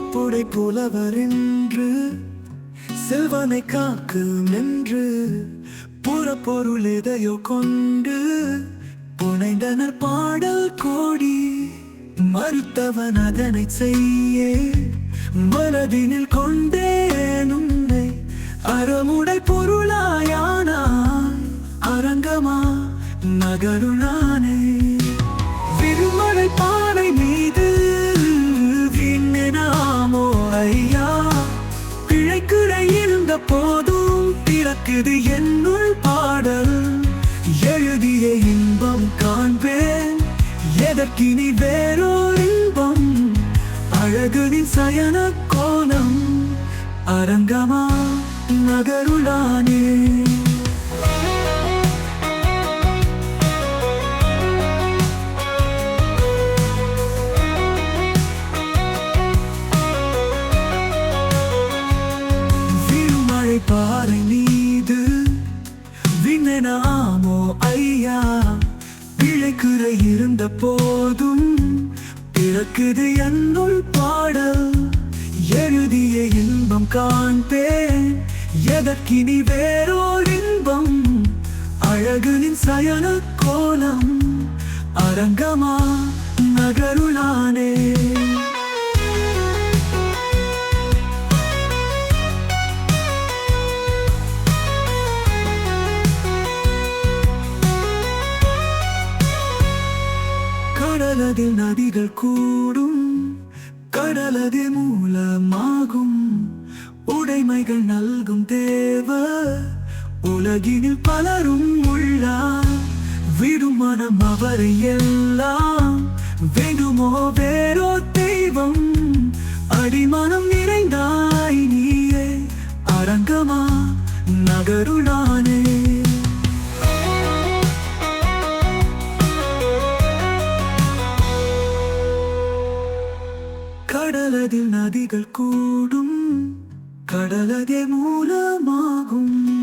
கொடை புலவர் என்று செல்வனை காக்கும் என்று புறப்பொருள் எதையோ கொண்டு புனைந்தனர் பாடல் கோடி மறுத்தவன் அதனை செய்ய மனதினில் கொண்டேன் உன்னை. அறமுடை பொருளாயானான் அரங்கமா நகருளானே ஐயா. பிழைக்குறை இருந்த போதும் பிறக்குது என்னுள் பாடல். எழுதிய இன்பம் காண்பேன். எதற்கினி வேறோர் இன்பம். அழகுனின் சயன கோலம். அரங்கமா நகருளானே. விண்ணனாமோ ஐயா? பிழைக்குறை இருந்த போதும் பிறக்குது என்னுள் பாடல். எழுதிய இன்பம் காண்பேன். எதற்கினி வேறோர் இன்பம்? அழகுனின் சயன கோலம். அரங்கமா நகருளானே. கடலதில் நதிகள் கூடும் கடலதில் மூலமாகும். உடைமைகள் நல்கும் தேவ உலகினில் பலரும் உள்ளார். விடுமனம் அவரை எல்லாம் வேண்டுமோ வேறோ தெய்வம். அடிமனம் நிறைந்தாய் நீயே அரங்கமா நகருளானே. കടലതിൽ നദികൾ കൂടും. കടലതെ മൂലമാകും.